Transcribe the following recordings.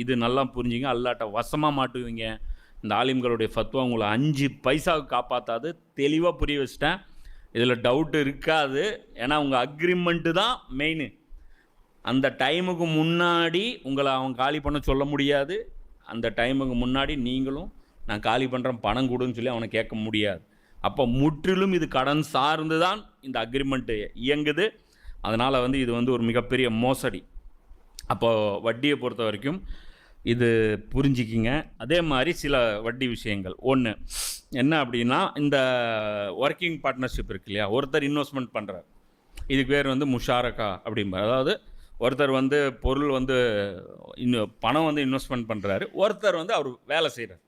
இது நல்லா புரிஞ்சுங்க. அல்லாட்ட வசமாக மாட்டுவீங்க. இந்த ஆலிம்களுடைய ஃபத்வா உங்களை அஞ்சு பைசாவுக்கு காப்பாற்றாது தெளிவாக புரிய வச்சிட்டேன். இதில் டவுட் இருக்காது. ஏன்னா உங்கள் அக்ரிமெண்ட்டு தான் மெயின் அந்த டைமுக்கு முன்னாடி உங்களை அவன் காலி பண்ண சொல்ல முடியாது. அந்த டைமுக்கு முன்னாடி நீங்களும் நான் காலி பண்ணுறேன் பணம் கொடுன்னு சொல்லி அவனை கேட்க முடியாது. அப்போ முற்றிலும் இது கடன் சார்ந்து தான் இந்த அக்ரிமெண்ட்டு இயங்குது. அதனால் வந்து இது வந்து ஒரு மிகப்பெரிய மோசடி. அப்போது வட்டியை பொறுத்த வரைக்கும் இது புரிஞ்சிக்கிங்க. அதே மாதிரி சில வட்டி விஷயங்கள். ஒன்று என்ன அப்படின்னா இந்த ஒர்க்கிங் பார்ட்னர்ஷிப் இருக்கு இல்லையா? ஒருத்தர் இன்வெஸ்ட்மெண்ட் பண்ணுறார் இதுக்கு பேர் வந்து முஷாரக்கா அப்படிம்பார் அதாவது ஒருத்தர் வந்து பொருள் வந்து இன்னும் பணம் வந்து இன்வெஸ்ட்மெண்ட் பண்ணுறாரு ஒருத்தர் வந்து அவர் வேலை செய்கிறார்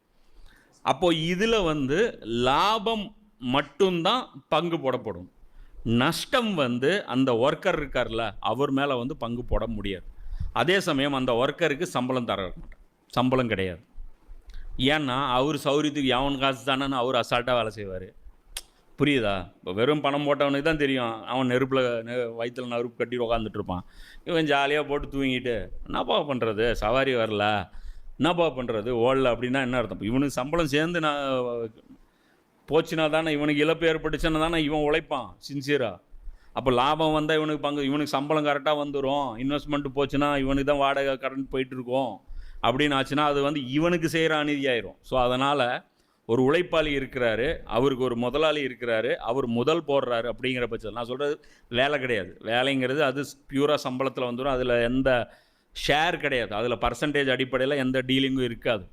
அப்போது இதில் வந்து லாபம் மட்டும்தான் பங்கு போடப்படும். நஷ்டம் வந்து அந்த ஒர்க்கர் இருக்கார்ல அவர் மேலே வந்து பங்கு போட முடியாது. அதே சமயம் அந்த ஒர்க்கருக்கு சம்பளம் தர சம்பளம் கிடையாது. ஏன்னா அவர் சௌரியத்துக்கு எவன் காசு தானேன்னு அவர் அசால்ட்டாக வேலை செய்வார். புரியுதா? இப்போ வெறும் பணம் போட்டவனுக்கு தான் தெரியும். அவன் நெருப்பில் வயிற்றில் நெருப்பு கட்டி உக்காந்துட்டு இருப்பான். இவன் ஜாலியாக போட்டு தூங்கிட்டு என்னப்பா பண்ணுறது சவாரி வரல. என்னப்பா பண்ணுறது ஓடல. அப்படின்னா என்ன அர்த்தம்? இவனுக்கு சம்பளம் சேர்ந்து நான் போச்சுன்னா தானே இவனுக்கு இழப்பு ஏற்பட்டுச்சுன்னா தானே இவன் உழைப்பான். சின்சியராக அப்போ லாபம் வந்தால் இவனுக்கு பங்கு இவனுக்கு சம்பளம் கரெக்டாக வந்துடும் இன்வெஸ்ட்மெண்ட் போச்சுன்னா இவனுக்கு தான் வாடகை கரண்ட் போயிட்டுருக்கோம். அப்படின்னு ஆச்சுன்னா அது வந்து இவனுக்கு செய்கிற அநீதி ஆயிரும் ஸோ அதனால் ஒரு உழைப்பாளி இருக்கிறாரு அவருக்கு ஒரு முதலாளி இருக்கிறாரு அவர் முதல் போடுறாரு அப்படிங்கிற பட்சத்தில். நான் சொல்கிறது வேலை கிடையாது. வேலைங்கிறது அது பியூராக சம்பளத்தில் வந்துடும் அதில் எந்த ஷேர் கிடையாது. அதில் பர்சன்டேஜ் அடிப்படையில் எந்த டீலிங்கும் இருக்காது.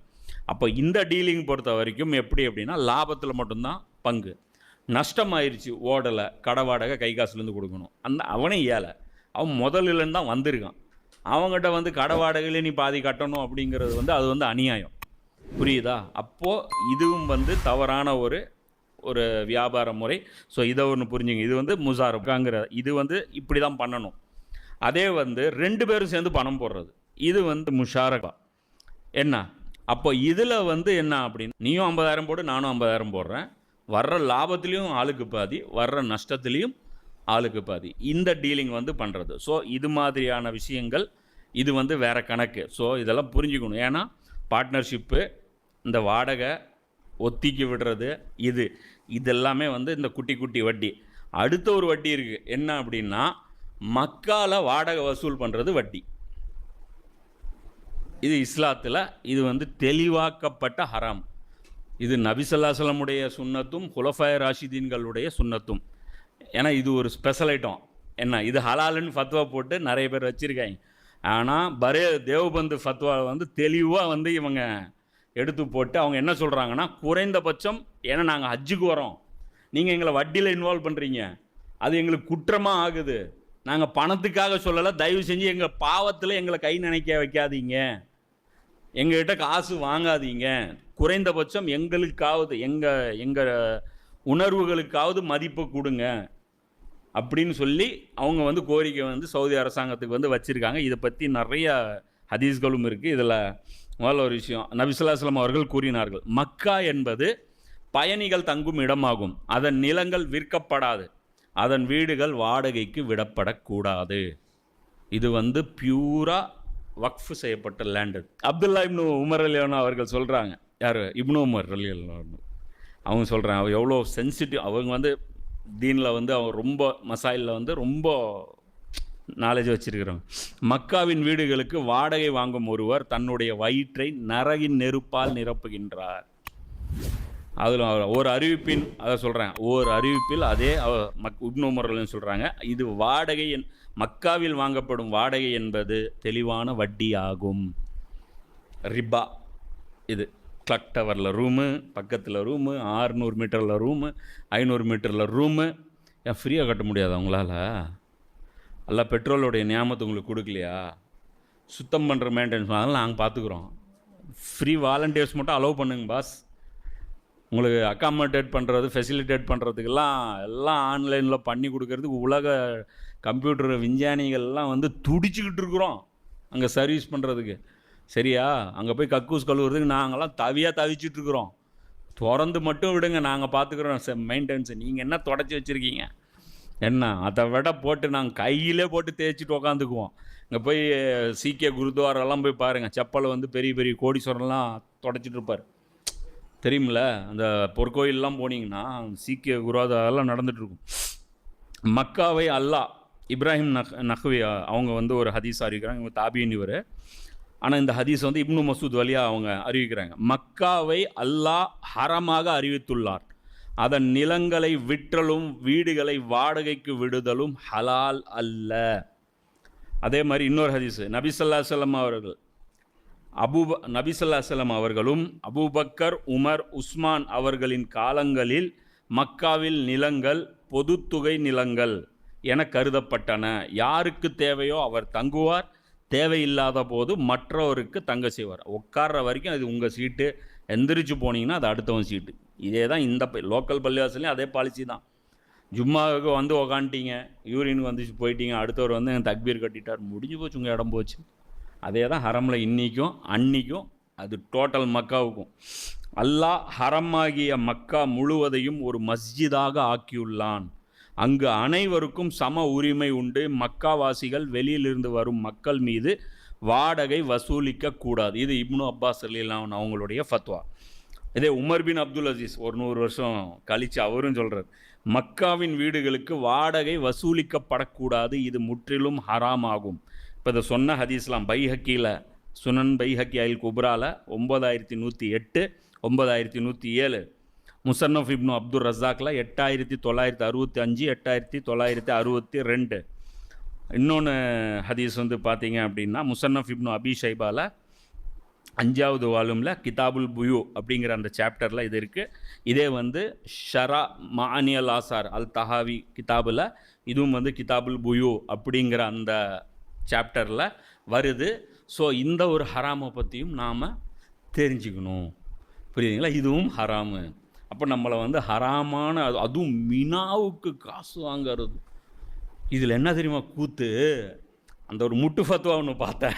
அப்போ இந்த டீலிங் பொறுத்த வரைக்கும் எப்படி அப்படின்னா லாபத்தில் மட்டும்தான் பங்கு. நஷ்டமாயிருச்சு ஓடலை கடை வாடகை கை காசுலேருந்து கொடுக்கணும். அந்த அவனே ஏழை அவன் முதலிலேருந்து தான் வந்திருக்கான். அவங்ககிட்ட வந்து கடை வாடகையிலே நீ பாதி கட்டணும் அப்படிங்கிறது வந்து அது வந்து அநியாயம். புரியுதா? அப்போது இதுவும் வந்து தவறான ஒரு ஒரு வியாபார முறை. ஸோ இதை ஒன்று புரிஞ்சுங்க. இது வந்து முசாரப்காங்கிற இது வந்து இப்படி தான் பண்ணணும். அதே வந்து ரெண்டு பேரும் சேர்ந்து பணம் போடுறது. இது வந்து முஷாரகா என்ன? அப்போ இதில் வந்து என்ன அப்படின்னு நீயும் ஐம்பதாயிரம் போடு நானும் ஐம்பதாயிரம் போடுறேன். வர்ற லாபத்துலேயும் ஆளுக்கு பாதி வர்ற நஷ்டத்துலேயும் ஆளுக்கு பாதி. இந்த டீலிங் வந்து பண்ணுறது ஸோ இது மாதிரியான விஷயங்கள் இது வந்து வேறு கணக்கு. ஸோ இதெல்லாம் புரிஞ்சுக்கணும். ஏன்னா பார்ட்னர்ஷிப்பு இந்த வாடகை ஒத்திக்கி விடுறது இது. இதெல்லாமே வந்து இந்த குட்டி குட்டி வட்டி. அடுத்த ஒரு வட்டி இருக்குது என்ன அப்படின்னா மக்கால வாடகை வசூல் பண்ணுறது வட்டி. இது இஸ்லாத்தில் இது வந்து தெளிவாக்கப்பட்ட ஹராம். இது நபிசல்லாசலமுடைய சுன்னத்தும் ஹுலஃபாய ராஷிதீன்களுடைய சுன்னத்தும். ஏன்னா இது ஒரு ஸ்பெஷல் ஐட்டம் என்ன இது ஹலாலுன்னு ஃபத்வா போட்டு நிறைய பேர் வச்சுருக்காங்க. ஆனால் பரே தேவபந்து ஃபத்வா வந்து தெளிவாக வந்து இவங்க எடுத்து போட்டு அவங்க என்ன சொல்கிறாங்கன்னா குறைந்தபட்சம் ஏன்னா நாங்கள் ஹஜ்ஜுக்கு வரோம் நீங்கள் எங்களை வட்டியில் இன்வால்வ் பண்ணுறீங்க அது எங்களுக்கு குற்றமாக ஆகுது. நாங்கள் பணத்துக்காக சொல்லலை தயவு செஞ்சு எங்கள் பாவத்தில் எங்களை கை நினைக்க வைக்காதீங்க. எங்கள்கிட்ட காசு வாங்காதீங்க. குறைந்தபட்சம் எங்களுக்காவது எங்கள் எங்கள் உணர்வுகளுக்காவது மதிப்பு கொடுங்க அப்படின்னு சொல்லி அவங்க வந்து கோரிக்கை வந்து சவுதி அரசாங்கத்துக்கு வந்து வச்சுருக்காங்க. இதை பற்றி நிறைய ஹதீஸ்களும் இருக்குது இதில் முதல்ல ஒரு விஷயம் நபிசுல்லாஸ்லாம் அவர்கள் கூறினார்கள் மக்கா என்பது பயணிகள் தங்கும் இடமாகும். அதன் நிலங்கள் விற்கப்படாது. அதன் வீடுகள் வாடகைக்கு விடப்படக்கூடாது. இது வந்து பியூரா வக்ஃப் செய்யப்பட்ட லேண்டு அப்துல்லா இப்னு உமர் அலியானா அவர்கள் சொல்கிறாங்க யார்? இப்னோமர் உமர் அவங்க சொல்கிறேன் அவ எவ்வளோ சென்சிட்டிவ் அவங்க வந்து தீனில் வந்து அவங்க ரொம்ப மசாயிலில் வந்து ரொம்ப நாலேஜ் வச்சிருக்கிறவங்க. மக்காவின் வீடுகளுக்கு வாடகை வாங்கும் ஒருவர் தன்னுடைய வயிற்றை நரகின் நெருப்பால் நிரப்புகின்றார். அதில் ஒரு அறிவிப்பின் அதை சொல்கிறேன் ஒரு அறிவிப்பில் அதே அவ- மக் இப்னு சொல்கிறாங்க இது வாடகை என் மக்காவில் வாங்கப்படும் வாடகை என்பது தெளிவான வட்டி ஆகும் ரிபா இது. கிளக் டவரில் ரூமு பக்கத்தில் ரூமு ஆறுநூறு மீட்டரில் ரூமு ஐநூறு மீட்டரில் ரூமு ஏன் ஃப்ரீயாக கட்ட முடியாது அவங்களால அல்ல பெட்ரோலோடைய நியாமத்தை உங்களுக்கு கொடுக்கலையா? சுத்தம் பண்ணுற மெயின்டெனன்ஸ் அதெல்லாம் நாங்கள் பார்த்துக்குறோம் ஃப்ரீ வாலண்டியர்ஸ் மட்டும் அலோவ் பண்ணுங்க பாஸ் உங்களுக்கு அக்காமடேட் பண்ணுறது ஃபெசிலிட்டேட் பண்ணுறதுக்கெல்லாம் எல்லாம் ஆன்லைனில் பண்ணி கொடுக்கறதுக்கு உலக கம்ப்யூட்டர் விஞ்ஞானிகள்லாம் வந்து துடிச்சிக்கிட்டு இருக்கிறோம். அங்கே சர்வீஸ் பண்ணுறதுக்கு சரியா? அங்கே போய் கக்கூஸ் கழுவுறதுக்கு நாங்களாம் தவியாக தவிச்சிட்ருக்குறோம். திறந்து மட்டும் விடுங்க நாங்கள் பார்த்துக்குறோம் மெயின்டெனன்ஸு நீங்கள் என்ன தொடச்சி வச்சுருக்கீங்க? என்ன? அதை விட போட்டு நாங்கள் கையிலே போட்டு தேய்ச்சிட்டு உக்காந்துக்குவோம். இங்கே போய் சீக்கிய குருத்வாரெல்லாம் போய் பாருங்கள் செப்பலை வந்து பெரிய பெரிய கோடீஸ்வரன்லாம் தொடச்சிட்டு இருப்பார் தெரியுமில்ல? அந்த பொற்கோயிலெலாம் போனீங்கன்னா சீக்கிய குருவாதாரெல்லாம் நடந்துகிட்ருக்கும் மக்காவை அல்லாஹ் இப்ராஹிம் நக் நஹ்வி அவங்க வந்து ஒரு ஹதீஸ் அறிவிக்கிறாங்க. இவங்க தாபியின் இவர். ஆனால் இந்த ஹதீஸ் வந்து இப்னு மசூத் வழியாக அவங்க அறிவிக்கிறாங்க. மக்காவை அல்லாஹ் ஹரமாக அறிவித்துள்ளார். அதன் நிலங்களை விற்றலும் வீடுகளை வாடகைக்கு விடுதலும் ஹலால் அல்ல. அதே மாதிரி இன்னொரு ஹதீஸ் நபிசல்லா செல்லம் அவர்கள் அபூப நபிசல்லா செல்லம் அவர்களும் அபூபக்கர் உமர் உஸ்மான் அவர்களின் காலங்களில் மக்காவில் நிலங்கள் பொதுத்துகை நிலங்கள் என கருதப்பட்டன. யாருக்கு தேவையோ அவர் தங்குவார் தேவையில்லாத போது மற்றவருக்கு தங்க செய்வார் உட்கார்ற வரைக்கும் அது உங்கள் சீட்டு எந்திரிச்சு போனீங்கன்னா அது அடுத்தவன் சீட்டு இதே தான் இந்த லோக்கல் பள்ளிவாசல்லையும் அதே பாலிசி தான். ஜும்மாவுக்கு வந்து உக்காண்டிங்க யூரின் வந்து போயிட்டீங்க அடுத்தவர் வந்து எனக்கு தக்பீர் கட்டிட்டார். முடிஞ்சு போச்சு உங்கள் இடம் போச்சு. அதே தான் ஹரமில் இன்றைக்கும் அன்றைக்கும் அது டோட்டல் மக்காவுக்கும். அல்லாஹ் ஹரமாகிய மக்கா முழுவதையும் ஒரு மஸ்ஜிதாக ஆக்கியுள்ளான். அங்கு அனைவருக்கும் சம உரிமை உண்டு. மக்காவாசிகள் வெளியிலிருந்து வரும் மக்கள் மீது வாடகை வசூலிக்க கூடாது. இது இப்னு அப்பாஸ் அலிலான் அவங்களுடைய ஃபத்வா. இதே உமர் பின் அப்துல் அசீஸ் ஒரு நூறு வருஷம் கழித்து அவரும் சொல்கிறார் மக்காவின் வீடுகளுக்கு வாடகை வசூலிக்கப்படக்கூடாது. இது முற்றிலும் ஹராம் ஆகும் இப்போ இதை சொன்ன ஹதீஸ்லாம் பைஹக்கியில் சுனன் பைஹக்கி அயில் குப்ரால ஒம்பதாயிரத்தி நூற்றி எட்டு ஒம்பதாயிரத்தி நூற்றி ஏழு. முசன்னஃப் இப்னு அப்துல் ரஸாக்கில் எட்டாயிரத்தி தொள்ளாயிரத்தி அறுபத்தி அஞ்சு எட்டாயிரத்தி தொள்ளாயிரத்தி அறுபத்தி ரெண்டு. இன்னொன்று ஹதீஸ் வந்து பார்த்தீங்க அப்படின்னா முசன்னஃப் இப்னு அபி ஷைபாவில் அஞ்சாவது வால்யூமில் கிதாபுல் புயு அப்படிங்கிற அந்த சாப்டரில் இது இருக்குது இதே வந்து ஷரா மானியல் ஆசார் அல் தஹாவி கிதாபில் இதுவும் வந்து கிதாபுல் புயு அப்படிங்கிற அந்த சாப்டரில் வருது. ஸோ இந்த ஒரு ஹராமை பற்றியும் நாம் தெரிஞ்சுக்கணும். புரியுதுங்களா? இதுவும் ஹராமு. அப்போ நம்மளை வந்து ஹராமான அது அதுவும் மினாவுக்கு காசு வாங்கிறது. இதில் என்ன தெரியுமா கூத்து? அந்த ஒரு முட்டு ஃபத்வா ஒன்று பார்த்தேன்.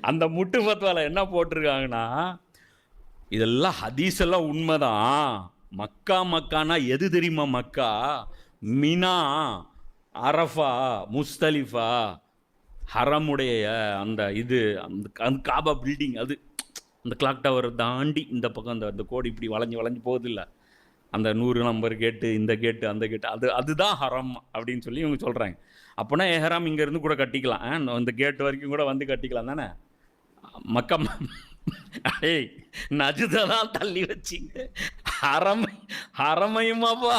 அந்த முட்டு ஃபத்வாவில் என்ன போட்டிருக்காங்கன்னா இதெல்லாம் ஹதீஸ் எல்லாம் உண்மைதான். மக்கா மக்கானா எது தெரியுமா மக்கா? மினா அரஃபா முஸ்தலிஃபா ஹரமுடைய அந்த இது அந்த அந்த காபா பில்டிங் அது. அந்த கிளாக் டவர் தாண்டி இந்த பக்கம் அந்த அந்த கோடு இப்படி வளைஞ்சு வளைஞ்சு போகுதில்ல? அந்த நூறு நம்பர் கேட்டு இந்த கேட்டு அந்த கேட்டு அது அதுதான் ஹரம் அப்படின்னு சொல்லி இவங்க சொல்கிறாங்க அப்போனா ஏஹராம் இங்கேருந்து கூட கட்டிக்கலாம். இந்த கேட்டு வரைக்கும் கூட வந்து கட்டிக்கலாம் தானே? மக்கம் ஏய் நஜுதான் தள்ளி வச்சிங்க. ஹரமை ஹரமையுமாப்பா.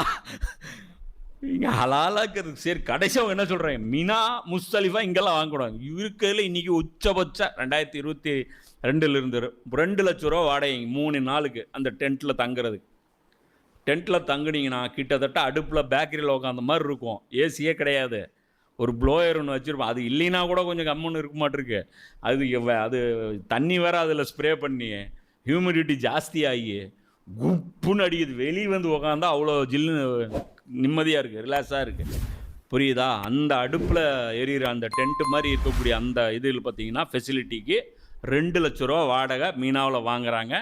இங்கே ஹலாலாக்குறது சரி கடைசி அவங்க என்ன சொல்கிறாங்க மினா முஸ்தலிஃபா இங்கெல்லாம் வாங்கக்கூடாது. இருக்கிறதுல இன்றைக்கி உச்சபட்ச ரெண்டாயிரத்தி இருபத்தி ரெண்டுலேருந்து ரெண்டு லட்ச ரூபா வாடகை மூணு நாளுக்கு அந்த டென்ட்டில் தங்குறதுக்கு டென்ட்டில் தங்குனீங்கன்னா கிட்டத்தட்ட அடுப்பில் பேக்கரியில் உட்காந்த மாதிரி இருக்கும். ஏசியே கிடையாது. ஒரு ப்ளோயர் ஒன்று வச்சுருப்போம். அது இல்லைன்னா கூட கொஞ்சம் கம்முன்னு இருக்க மாட்டிருக்கு. அது அது தண்ணி வேற அதில் ஸ்ப்ரே பண்ணி ஹியூமிடிட்டி ஜாஸ்தி ஆகி குப்புன்னு அடிக்குது. வெளியே வந்து உக்காந்தா அவ்வளோ ஜில்லுன்னு நிம்மதியாக இருக்குது ரிலாக்ஸாக இருக்குது புரியுதா? அந்த அடுப்பில் எரியிற அந்த டென்ட்டு மாதிரி இருக்கக்கூடிய அந்த இதில் பார்த்தீங்கன்னா ஃபெசிலிட்டிக்கு ரெண்டு லட்ச ரூபா வாடகை மீனாவில் வாங்குறாங்க.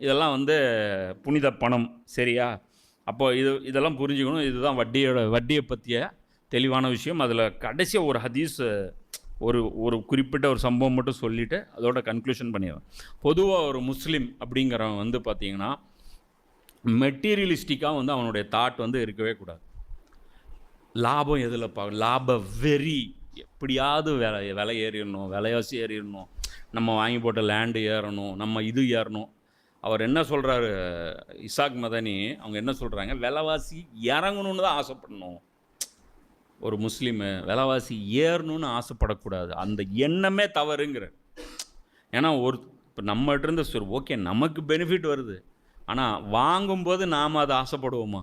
இதெல்லாம் வந்து புனித பணம் சரியா? அப்போ இது இதெல்லாம் புரிஞ்சுக்கணும். இதுதான் வட்டியோட வட்டியை பற்றிய தெளிவான விஷயம். அதில் கடைசியாக ஒரு ஹதீஸ் ஒரு ஒரு குறிப்பிட்ட ஒரு சம்பவம் மட்டும் சொல்லிவிட்டு அதோட கன்க்ளூஷன் பண்ணிடுவேன் பொதுவாக ஒரு முஸ்லீம் அப்படிங்கிறவன் வந்து பார்த்திங்கன்னா மெட்டீரியலிஸ்டிக்காக வந்து அவனுடைய தாட் வந்து இருக்கவே கூடாது. லாபம் எதில் பா லாப வெறி. எப்படியாவது விலை விலை ஏறிடணும் விலைவாசி ஏறிடணும். நம்ம வாங்கி போட்ட லேண்டு ஏறணும் நம்ம இது ஏறணும். அவர் என்ன சொல்கிறாரு இசாக் மதனி? அவங்க என்ன சொல்கிறாங்க விலைவாசி இறங்கணும்னு தான் ஆசைப்படணும். ஒரு முஸ்லீமு விலைவாசி ஏறணும்னு ஆசைப்படக்கூடாது. அந்த எண்ணமே தவறுங்கிற ஏன்னா ஒரு இப்போ நம்மகிட்ட இருந்து சரி ஓகே நமக்கு பெனிஃபிட் வருது. ஆனால் வாங்கும்போது நாம் அதை ஆசைப்படுவோமா?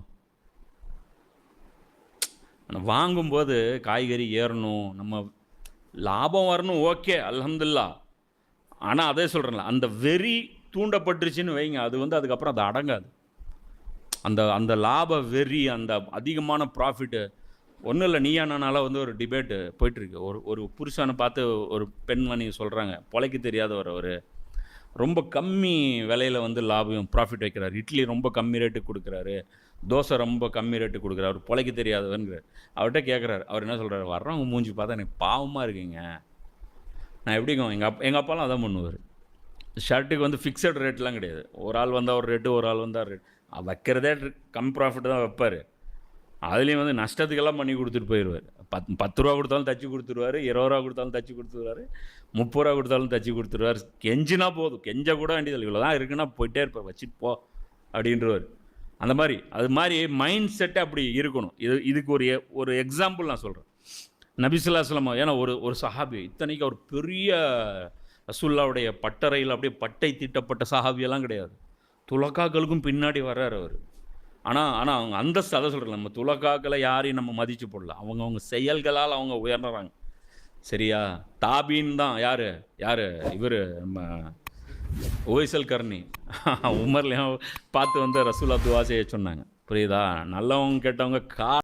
ஆனால் வாங்கும்போது காய்கறி ஏறணும் நம்ம லாபம் வரணும் ஓகே அலமதுல்லா ஆனால் அதே சொல்கிறேன்ல அந்த வெறி தூண்டப்பட்டுருச்சுன்னு வைங்க அது வந்து அதுக்கப்புறம் அது அடங்காது. அந்த அந்த லாப வெறி அந்த அதிகமான ப்ராஃபிட்டு ஒன்றும் இல்லை நீயா நானால வந்து ஒரு டிபேட்டு போயிட்டுருக்கு ஒரு ஒரு புருஷனை பார்த்து ஒரு பெண்மணி சொல்கிறாங்க பொழைக்க தெரியாதவர் அவர். ரொம்ப கம்மி விலையில் வந்து லாபம் ப்ராஃபிட் வைக்கிறார். இட்லி ரொம்ப கம்மி ரேட்டுக்கு கொடுக்குறாரு. தோசை ரொம்ப கம்மி ரேட்டுக்கு கொடுக்குறாரு. பிழைக்க பொழைக்க தெரியாதவன்கிறார். அவர்கிட்ட கேட்குறாரு அவர் என்ன சொல்கிறாரு வர்றவங்க மூஞ்சி பார்த்தா எனக்கு பாவமாக இருக்குங்க. நான் எப்படிங்க எங்கள் அப்பா எங்கள் அப்பாலாம் அதான் பண்ணுவார். ஷர்ட்டுக்கு வந்து ஃபிக்ஸட் ரேட்லாம் கிடையாது. ஒரு ஆள் வந்தால் ஒரு ரேட்டு ஒரு ஆள் வந்தால் ரேட் வைக்கிறதே கம் ப்ராஃபிட் தான் வைப்பார். அதுலேயும் வந்து நஷ்டத்துக்கெல்லாம் பண்ணி கொடுத்துட்டு போயிடுவார் பத் பத்து ரூபா கொடுத்தாலும் தச்சு கொடுத்துருவாரு இருபது ரூபா கொடுத்தாலும் தச்சு கொடுத்துருவாரு முப்பது ரூபா கொடுத்தாலும் தச்சு கொடுத்துருவாரு. கெஞ்சினா போதும். கெஞ்ச கூட வேண்டியதில்லை. இவ்வளோ தான் இருக்குன்னா போயிட்டே இருப்பார். வச்சுட்டு போ அப்படின்றவர். அந்த மாதிரி அது மாதிரி மைண்ட் செட்டே அப்படி இருக்கணும். இது இதுக்கு ஒரு ஒரு எக்ஸாம்பிள் நான் சொல்கிறேன் நபிசுல்லாஸ்லாம் ஏன்னா ஒரு ஒரு சஹாபி இத்தனைக்கு அவர் பெரிய ரசுல்லாவுடைய பட்டறையில் அப்படியே பட்டை தீட்டப்பட்ட சஹாபியெல்லாம் கிடையாது. துலக்காக்களுக்கும் பின்னாடி வர்றார் அவர். ஆனால் ஆனால் அவங்க அந்தஸ்து அதை சொல்கிறேன் நம்ம துலக்காக்களை யாரையும் நம்ம மதித்து போடல. அவங்க அவங்க செயல்களால் அவங்க உயர்றாங்க. சரியா? தாபின்னு தான். யார்? யார்? இவர் நம்ம ஓய்சல் கர்ணி உமர்லையும் பார்த்து வந்து ரசூலா துவா செய்ய சொன்னாங்க. புரியுதா? நல்லவங்க கெட்டவங்க கா